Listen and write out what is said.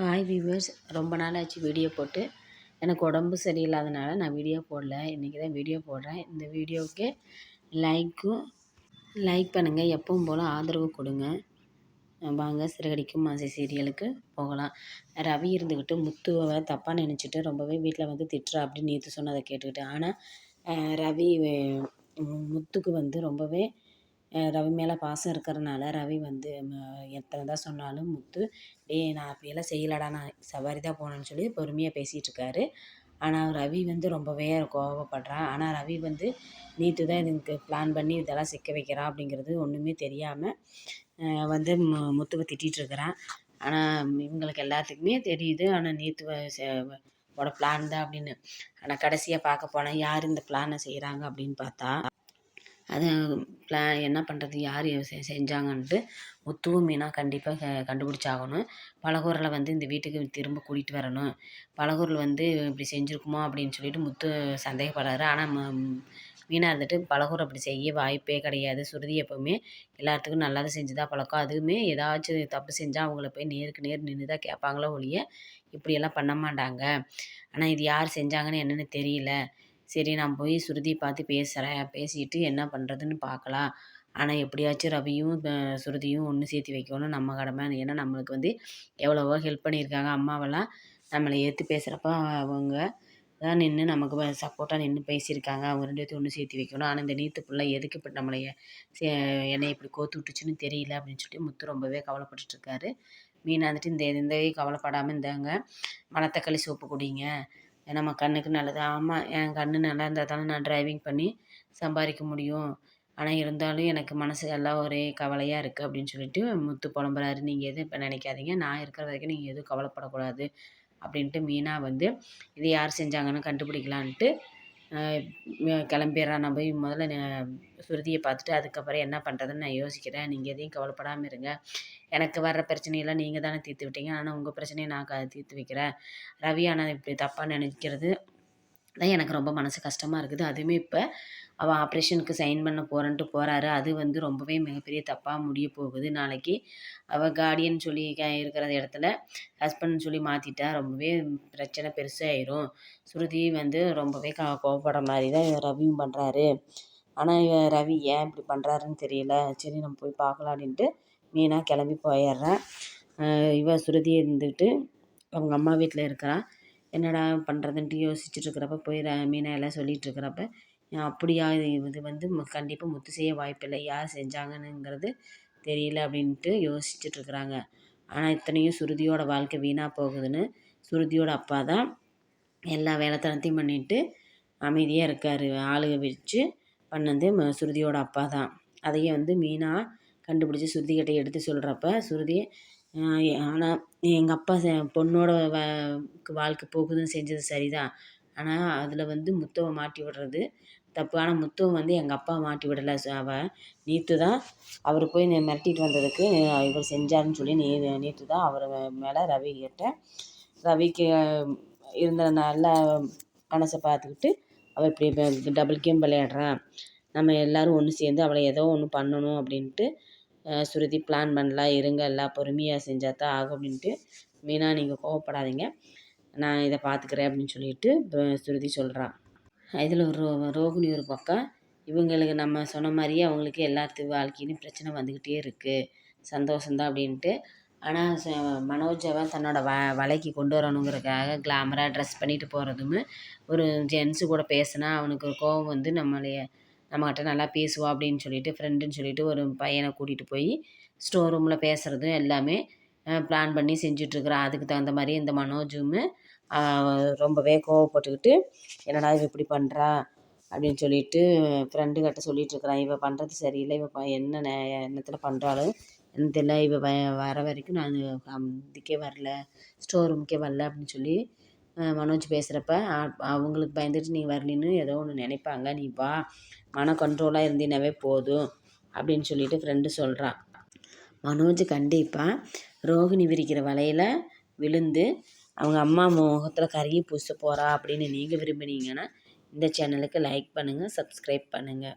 Hi viewers ரொம்ப நாள் ஆச்சு வீடியோ போட்டு. எனக்கு உடம்பு சரியில்லாதனால நான் வீடியோ போடல. இன்றைக்கி தான் வீடியோ போடுறேன். இந்த வீடியோவுக்கு லைக்கும் லைக் பண்ணுங்கள் எப்பவும் போல் ஆதரவு கொடுங்க. வாங்க சிறகடிக்கும் மாசி சீரியலுக்கு போகலாம். ரவி இருந்துக்கிட்டு முத்துவை தப்பாக நினச்சிட்டு ரொம்பவே வீட்டில் வந்து திட்டுறா அப்படின்னு நேற்று சொன்னதை கேட்டுக்கிட்டு. ஆனால் ரவி முத்துக்கு வந்து ரொம்பவே ரவி மேலே பாசம் இருக்கிறனால ரவி வந்து எத்தனை தான் சொன்னாலும் முத்து டேய் நான் அப்படியெல்லாம் செய்யலடா நான் சவாரி தான் போனேன்னு சொல்லி பொறுமையாக பேசிகிட்ருக்காரு ஆனால் ரவி வந்து ரொம்பவே கோவப்படுறான் ஆனால் ரவி வந்து நேற்று தான் இதுக்கு பிளான் பண்ணி இதெல்லாம் சிக்க வைக்கிறான் அப்படிங்கிறது ஒன்றுமே தெரியாமல் வந்து மு முத்துவை திட்டிகிட்ருக்கிறான் ஆனால் இவங்களுக்கு எல்லாத்துக்குமே தெரியுது. ஆனால் நேற்று ஓட பிளான் தான் அப்படின்னு. ஆனால் கடைசியாக பார்க்க போனால் யார் இந்த பிளானை செய்கிறாங்க அப்படின்னு பார்த்தா அதை பிளா என்ன பண்ணுறது யார் செ செஞ்சாங்கன்ட்டு முத்துவும் மீனாக கண்டிப்பாக க கண்டுபிடிச்சாகணும். பலகூரில் வந்து இந்த வீட்டுக்கு திரும்ப கூட்டிகிட்டு வரணும். பலகூரில் வந்து இப்படி செஞ்சுருக்குமோ அப்படின்னு சொல்லிட்டு முத்து சந்தேகப்படுறாரு. ஆனால் ம மீனாக இருந்துட்டு பலகூர் அப்படி செய்ய வாய்ப்பே கிடையாது. சுருதி எப்போவுமே எல்லாத்துக்கும் நல்லது செஞ்சு தான் பழக்கம். அதுவுமே ஏதாச்சும் தப்பு செஞ்சால் அவங்கள போய் நேருக்கு நேர் நின்று தான் கேட்பாங்களோ ஒழிய இப்படியெல்லாம் பண்ண மாட்டாங்க. ஆனால் இது யார் செஞ்சாங்கன்னு என்னென்னு தெரியல. சரி நான் போய் ஸ்ருதி பார்த்து பேசுகிறேன் பேசிட்டு என்ன பண்ணுறதுன்னு பார்க்கலாம். ஆனால் எப்படியாச்சும் ரவியும் ஸ்ருதியும் ஒன்று சேர்த்து வைக்கணும் நம்ம கடமை. ஏன்னா நம்மளுக்கு வந்து எவ்வளவோ ஹெல்ப் பண்ணியிருக்காங்க. அம்மாவெல்லாம் நம்மளை ஏற்று பேசுகிறப்ப அவங்க தான் நின்று நமக்கு சப்போர்ட்டாக நின்று பேசியிருக்காங்க. அவங்க ரெண்டு பேர்த்தையும் ஒன்று சேர்த்து வைக்கணும். ஆனால் இந்த நீத்து பிள்ளை எதுக்கு இப்போ நம்மளை என்னை இப்படி கோத்து விட்டுச்சுன்னு தெரியல அப்படின்னு சொல்லிட்டு முத்து ரொம்பவே கவலைப்பட்டுருக்காரு மீனா வந்துட்டு இந்த இந்த கவலைப்படாமல் இந்தாங்க. மணத்தக்காளி சோப்பு குடிங்க. நம்ம கண்ணுக்கு நல்லது. ஆமாம் என் கண் நல்லா இருந்தால் தானே நான் டிரைவிங் பண்ணி சம்பாதிக்க முடியும். ஆனால் இருந்தாலும் எனக்கு மனசு எல்லாம் ஒரே கவலையாக இருக்குது அப்படின்னு சொல்லிட்டு முத்து புலம்புறாரு. நீங்கள் எதுவும் இப்போ நினைக்காதீங்க. நான் இருக்கிற வரைக்கும் நீங்கள் எதுவும் கவலைப்படக்கூடாது அப்படின்ட்டு மீனா வந்து இது யார் செஞ்சாங்கன்னு கண்டுபிடிக்கலான்ட்டு கிளம்பிடுறான் நான் போய் முதல்ல சுருதியை பார்த்துட்டு அதுக்கப்புறம் என்ன பண்ணுறதுன்னு நான் யோசிக்கிறேன். நீங்கள் எதையும் கவலைப்படாமல் இருங்க. எனக்கு வர்ற பிரச்சனையெல்லாம் நீங்கள் தானே தீர்த்து விட்டீங்க. ஆனால் உங்கள் பிரச்சனையை நான் க தீர்த்து வைக்கிறேன். ரவி ஆனால் இப்படி தப்பாக நினைக்கிறது தான் எனக்கு ரொம்ப மனசு கஷ்டமாக இருக்குது. அதுவுமே இப்போ அவள் ஆப்ரேஷனுக்கு சைன் பண்ண போகிறேன்ட்டு போகிறாரு அது வந்து ரொம்பவே மிகப்பெரிய தப்பாக முடிய போகுது. நாளைக்கு அவள் கார்டியன் சொல்லி இருக்கிற இடத்துல ஹஸ்பண்ட் சொல்லி மாற்றிட்டா ரொம்பவே பிரச்சனை பெருசாகிடும் ஸ்ருதி வந்து ரொம்பவே க கோவப்படுற மாதிரி தான் ரவியும் பண்ணுறாரு ஆனால் ரவி ஏன் இப்படி பண்ணுறாருன்னு தெரியல. சரி நம்ம போய் பார்க்கலாம் அப்படின்ட்டு மீனாக கிளம்பி போயிடுறேன் இவ ஸ்ருதி இருந்துக்கிட்டு அவங்க அம்மா வீட்டில் இருக்கிறான் என்னடா பண்ணுறதுன்ட்டு யோசிச்சுட்டு இருக்கிறப்ப போய் மீனா எல்லாம் சொல்லிகிட்டு இருக்கிறப்ப அப்படியா இது வந்து கண்டிப்பாக முத்து செய்ய வாய்ப்பில்லை. யார் செஞ்சாங்கன்னுங்கிறது தெரியல அப்படின்ட்டு யோசிச்சுட்ருக்குறாங்க. ஆனால் இத்தனையும் சுருதியோட வாழ்க்கை வீணாக போகுதுன்னு சுருதியோட அப்பா தான் எல்லா வேலைத்தனத்தையும் பண்ணிட்டு அமைதியாக இருக்கார். ஆளுக வச்சு பண்ணது சுருதியோட அப்பா தான். அதையே வந்து மீனா கண்டுபிடிச்சி சுருதிக்கிட்ட எடுத்து சொல்கிறப்ப சுருதி ஆனால் எங்கள் அப்பா பொண்ணோட வ வாழ்க்கை போகுதுன்னு செஞ்சது சரி தான் ஆனால் அதில் வந்து முத்துவை மாட்டி விடுறது தப்பு. ஆனால் முத்துவை வந்து எங்கள் அப்பா மாட்டி விடலை. அவள் நேற்று தான் அவர் போய் மிரட்டிட்டு வந்ததுக்கு இவர் செஞ்சாருன்னு சொல்லி நே நேற்று தான் அவர் மேலே ரவி கிட்ட ரவிக்கு இருந்த நல்ல மனசை பார்த்துக்கிட்டு அவள் இப்படி டபுள் கேம் விளையாடுறான் நம்ம எல்லோரும் ஒன்று சேர்ந்து அவளை ஏதோ ஒன்று பண்ணணும் அப்படின்ட்டு சுருதி பிளான் பண்ணலாம் இருங்க எல்லாம் பொறுமையாக செஞ்சால் தான் ஆகும் அப்படின்ட்டு மீனா நீங்கள் கோவப்படாதீங்க. நான் இதை பார்த்துக்கிறேன் அப்படின்னு சொல்லிட்டு சுருதி சொல்கிறான் இதில் ஒரு ரோகிணி ஒரு பக்கம் இவங்களுக்கு நம்ம சொன்ன மாதிரியே அவங்களுக்கு எல்லாத்து வாழ்க்கையிலும் பிரச்சனை வந்துக்கிட்டே இருக்குது சந்தோஷந்தான் அப்படின்ட்டு. ஆனால் ச மனோஜவன் தன்னோட வ வலைக்கு கொண்டு வரணுங்கிறதுக்காக கிளாமராக ட்ரெஸ் பண்ணிட்டு போகிறதும் ஒரு ஜென்ஸு கூட பேசினா அவனுக்கு ஒரு வந்து நம்மளைய நம்மக்கிட்ட நல்லா பேசுவா அப்படின்னு சொல்லிட்டு ஃப்ரெண்டுன்னு சொல்லிட்டு ஒரு பையனை கூட்டிகிட்டு போய் ஸ்டோர் ரூமில் பேசுகிறதும் எல்லாமே பிளான் பண்ணி செஞ்சிட்ருக்குறான் அதுக்கு தகுந்த மாதிரி இந்த மனோஜும் ரொம்பவே கோவப்பட்டுக்கிட்டு என்னடா இவ இப்படி பண்ணுறா அப்படின்னு சொல்லிட்டு ஃப்ரெண்டுக்கிட்ட சொல்லிகிட்ருக்குறான் இவள் பண்ணுறது சரியில்லை. இவள் என்ன எண்ணத்தில் பண்ணுறாலும் எனக்கு தெரியல இவள் வ வர வரைக்கும் நான் இதுக்கே வரல ஸ்டோர் ரூமுக்கே வரல அப்படின்னு சொல்லி மனோஜ் பேசுகிறப்ப அவங்களுக்கு பயந்துட்டு நீ வரலின்னு ஏதோ ஒன்று நினைப்பாங்க. நீ வா. மன கண்ட்ரோலாக இருந்தீனாவே போதும். அப்படின்னு சொல்லிட்டு ஃப்ரெண்டு சொல்கிறான் மனோஜ் கண்டிப்பாக ரோகிணி விரிக்கிற வலையில் விழுந்து அவங்க அம்மா முகத்தில் கருகி பூச போகிறா அப்படின்னு நீங்கள் விரும்புனீங்கன்னா இந்த சேனலுக்கு லைக் பண்ணுங்கள் சப்ஸ்கிரைப் பண்ணுங்கள்